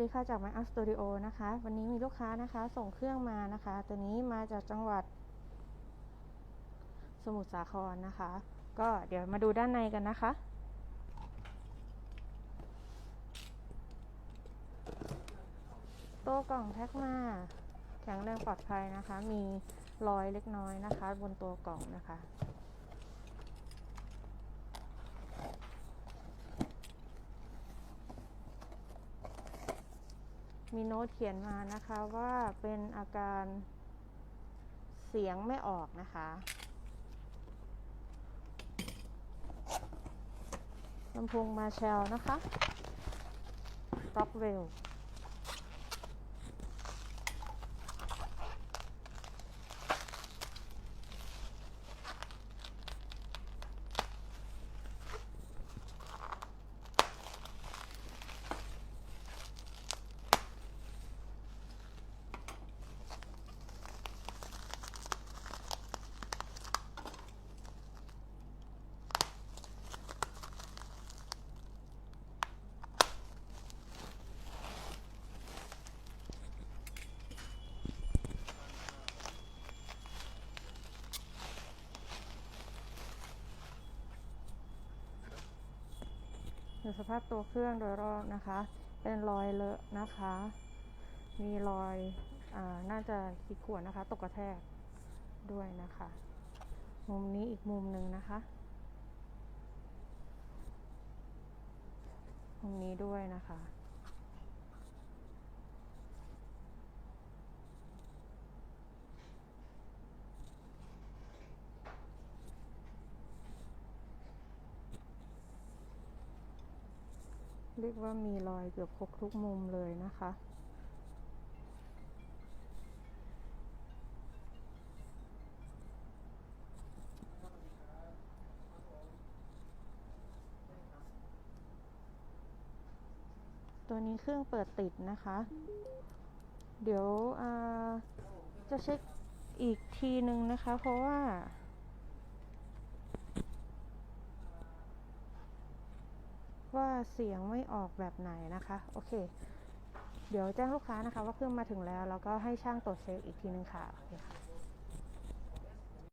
ดีค่ะจาก My Art Studio นะคะ วันนี้มีลูกค้านะคะส่งเครื่องมานะคะ ตัวนี้มาจากจังหวัด สมุทรสาครนะคะ ก็เดี๋ยวมาดูด้านในกันนะคะ ตัวกล่องแพ็คมา แข็งแรงปลอดภัยนะคะ มีรอยเล็กน้อยนะคะ บนตัวกล่องนะคะ มีโน้ตเขียนมานะคะว่าเป็นอาการเสียงไม่ออกนะคะ ลำโพงมาแชลนะคะ ต็อกเวล ดูสภาพตัวเครื่องโดยรอบนะคะ เป็นรอยเลอะนะคะ มีรอยอาน่าจะขีดข่วนนะคะ ตกกระแทกด้วยนะคะ มุมนี้อีกมุมหนึ่งนะคะ มุมนี้ด้วยนะคะ เรียกว่ามีรอยเกือบครบทุกมุมเลยนะคะ ตัวนี้เครื่องเปิดติดนะคะ เดี๋ยวจะเช็คอีกทีหนึ่งนะคะ เพราะว่า ว่าเสียงไม่ออกแบบไหนนะคะ โอเค เดี๋ยวแจ้งลูกค้านะคะ ว่าเครื่องมาถึงแล้ว แล้วก็ให้ช่างตรวจเช็คอีกทีนึงค่ะโอเคค่ะ